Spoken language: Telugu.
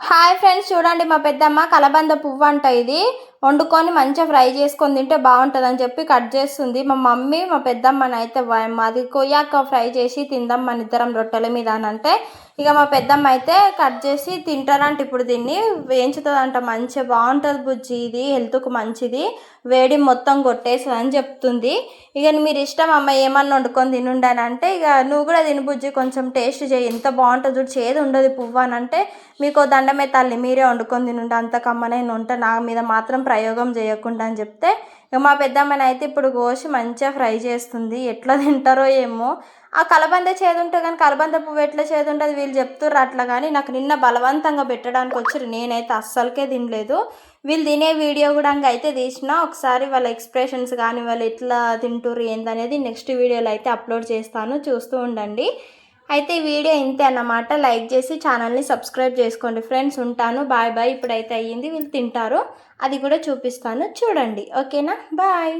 హాయ్ ఫ్రెండ్స్ చూడండి మా పెద్దమ్మ కలబంద పువ్వు అంట ఇది. వండుకొని మంచిగా ఫ్రై చేసుకొని తింటే బాగుంటుంది అని చెప్పి కట్ చేస్తుంది. మా మమ్మీ మా పెద్దమ్మని అయితే మాది కొయ్యాక ఫ్రై చేసి తిందాం మన ఇద్దరం రొట్టెల మీద అని అంటే ఇక మా పెద్దమ్మ అయితే కట్ చేసి తింటారంట ఇప్పుడు దీన్ని. వేయించుతుందంట మంచిగా బాగుంటుంది బుజ్జి ఇది హెల్త్కు మంచిది వేడి మొత్తం కొట్టేస్తుంది అని చెప్తుంది. ఇక మీరు ఇష్టం అమ్మ ఏమన్నా వండుకొని తినుండి అని అంటే ఇక నువ్వు కూడా తిని బుజ్జి కొంచెం టేస్ట్ చేయి. ఎంత బాగుంటుంది చూడు చేదు ఉండదు పువ్వు అని అంటే మీకు దండమే తల్లి మీరే వండుకొని తినుండి అంత కమ్మనైన ఉంటే నా మీద మాత్రం ప్రయోగం చేయకుండా అని చెప్తే ఇక మా పెద్దమ్మని అయితే ఇప్పుడు కోసి మంచిగా ఫ్రై చేస్తుంది. ఎట్లా తింటారో ఏమో. ఆ కలబంద చేదు ఉంటుంది కానీ కలబంద పువ్వు ఎట్లా చేదు ఉంటుంది వీళ్ళు చెప్తుర్రు అట్లా కానీ నాకు నిన్న బలవంతంగా పెట్టడానికి వచ్చారు నేనైతే అస్సలకే తినలేదు. వీళ్ళు తినే వీడియో కూడా అయితే తీసిన ఒకసారి వాళ్ళ ఎక్స్ప్రెషన్స్ కానీ వాళ్ళు ఎట్లా తింటుర్రు ఏందనేది నెక్స్ట్ వీడియోలో అయితే అప్లోడ్ చేస్తాను. చూస్తూ ఉండండి. అయితే ఈ వీడియో ఇంతే అన్నమాట. లైక్ చేసి ఛానల్ని సబ్స్క్రైబ్ చేసుకోండి. ఫ్రెండ్స్ ఉంటాను. బాయ్ బాయ్ ఇప్పుడైతే అయ్యింది. వీళ్ళు తింటారు. అది కూడా చూపిస్తాను. చూడండి. ఓకేనా బాయ్